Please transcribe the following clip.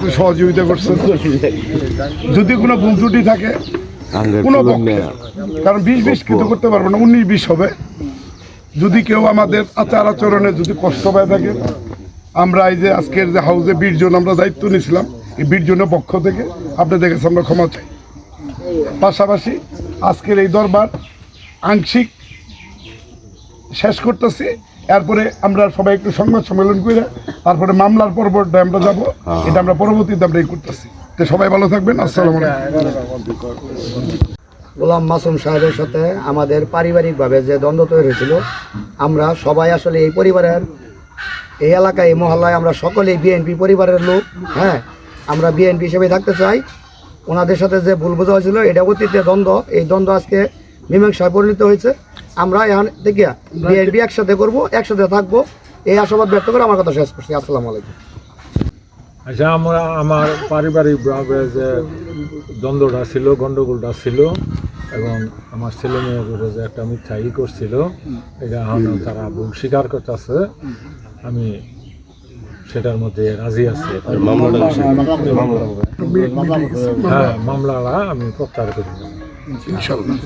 সাথে সহযোগিতা করছেন। যদি কোনো ভুল ত্রুটি থাকে কোনো কারণ বিশ বিশ কিন্তু করতে পারব না উনিশ বিশ হবে। যদি কেউ আমাদের আচার আচরণে যদি কষ্ট পায় থাকে আমরা এই যে আজকের যে হাউসে বীরজন আমরা দায়িত্ব নিয়েছিলাম এই বীরজনের পক্ষ থেকে আপনাদের কাছে আমরা ক্ষমা চাই। পাশাপাশি আজকের এই দরবার আংশিক শেষ করতেছি। এরপরে আমরা সবাই একটু সংবাদ সম্মেলন করে তারপরে মামলার পর্বটা আমরা যাব। এটা আমরা পরবর্তীতে আমরা এই করতেছি। তো সবাই ভালো থাকবেন আসসালামু আলাইকুম। গোলাম মাসুম সাহেবের সাথে আমাদের পারিবারিকভাবে যে দ্বন্দ্ব তৈরি হয়েছিল আমরা সবাই আসলে এই পরিবারের এই এলাকায় এই মহল্লায় আমরা সকলেই বিএনপি পরিবারের লোক হ্যাঁ আমরা বিএনপি হিসেবে থাকতে চাই। ওনাদের সাথে যে ভুল বোঝা হয়েছিল এটা অতীতে দ্বন্দ্ব এই দ্বন্দ্ব আজকে মীমাংসায় পরিণত হয়েছে। আমরা এখন থেকে বিএনপি একসাথে করব একসাথে থাকব। এই আশাবাদ ব্যক্ত করে আমার কথা শেষ করছি। আসসালামু আলাইকুম। আচ্ছা আমরা আমার পারিবারিকভাবে যে দ্বন্দ্বটা ছিল গণ্ডগোলটা ছিল এবং আমার ছেলে মেয়েগুলো যে একটা মিথ্যা ই করছিল এটা এখন তারা ভুল স্বীকার করতেছে। আমি সেটার মধ্যে রাজি আছি। হ্যাঁ মামলাটা আমি প্রত্যাহার করি। ইনশাল্লাহ।